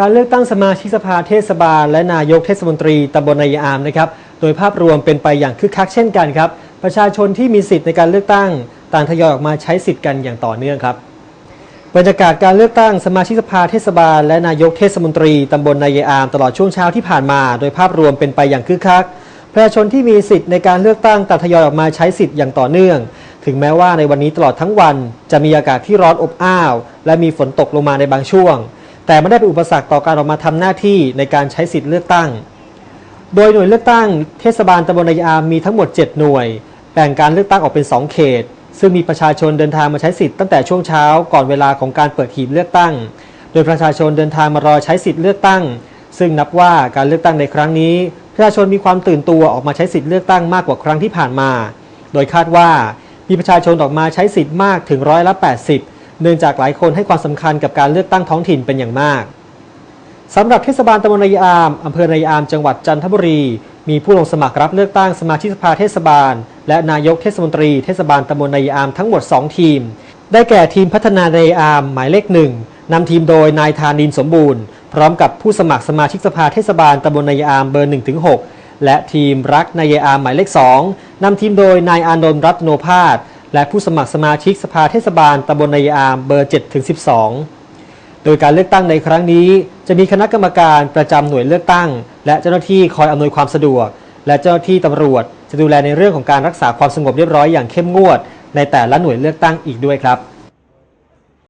การเลือกตั้งสมาชิกสภาเทศบาล และนายกเทศมนตรีตำบลนายอามนะครับ โดยภาพรวมเป็นไปอย่างคึกคักเช่นกันครับ ประชาชนที่มีสิทธิ์ในการเลือกตั้ง ต่างทยอยออกมาใช้สิทธิ์กันอย่างต่อเนื่องครับ บรรยากาศการเลือกตั้งสมาชิกสภาเทศบาล และนายกเทศมนตรีตำบลนายอามตลอดช่วงเช้าที่ผ่านมา โดยภาพรวมเป็นไปอย่างคึกคัก ประชาชนที่มีสิทธิ์ในการเลือกตั้งต่างทยอยออกมาใช้สิทธิ์อย่างต่อเนื่อง ถึงแม้ว่าในวันนี้ตลอดทั้งวัน จะมีอากาศที่ร้อนอบอ้าว และมีฝนตกลงมาในบางช่วง แต่ไม่ได้เป็นอุปสรรคต่อการออกมาทำหน้าที่ในการใช้สิทธิ์เลือกตั้ง โดยหน่วยเลือกตั้งเทศบาลตำบลนายามมีทั้งหมด 7 หน่วย แบ่งการเลือกตั้งออกเป็น 2 เขต ซึ่งมีประชาชนเดินทางมาใช้สิทธิ์ตั้งแต่ช่วงเช้าก่อนเวลาของการเปิดหีบเลือกตั้ง โดยประชาชนเดินทางมารอใช้สิทธิ์เลือกตั้ง ซึ่งนับว่าการเลือกตั้งในครั้งนี้ ประชาชนมีความตื่นตัวออกมาใช้สิทธิ์เลือกตั้งมากกว่าครั้งที่ผ่านมา โดยคาดว่ามีประชาชนออกมาใช้สิทธิ์มากถึงร้อยละ 80 เนื่องจากหลายคนให้ความสำคัญกับการเลือกตั้งท้องถิ่นเป็นอย่างมากสำหรับเทศบาลตำบลนายอามอำเภอนายอาม จังหวัดจันทบุรี มีผู้ลงสมัครรับเลือกตั้งสมาชิกสภาเทศบาล และนายกเทศมนตรีเทศบาลตำบลนายอามทั้งหมด 2 ทีม ได้แก่ทีมพัฒนานายอามหมายเลขหนึ่งนำทีมโดยนายธานินสมบูรณ์ พร้อมกับผู้สมัครสมาชิกสภาเทศบาลตำบลนายอามเบอร์1ถึง6และทีมรักนายอามหมายเลข2นำทีมโดยนายอานนท์รัตโนภาส และผู้สมัครสมาชิกสภาเทศบาลตำบลนายอามเบอร์7ถึง12 โดยการเลือกตั้งในครั้งนี้ จะมีคณะกรรมการประจำหน่วยเลือกตั้ง และเจ้าหน้าที่คอยอำนวยความสะดวก และเจ้าหน้าที่ตำรวจ จะดูแลในเรื่องของการรักษาความสงบเรียบร้อยอย่างเข้มงวด ในแต่ละหน่วยเลือกตั้งอีกด้วยครับ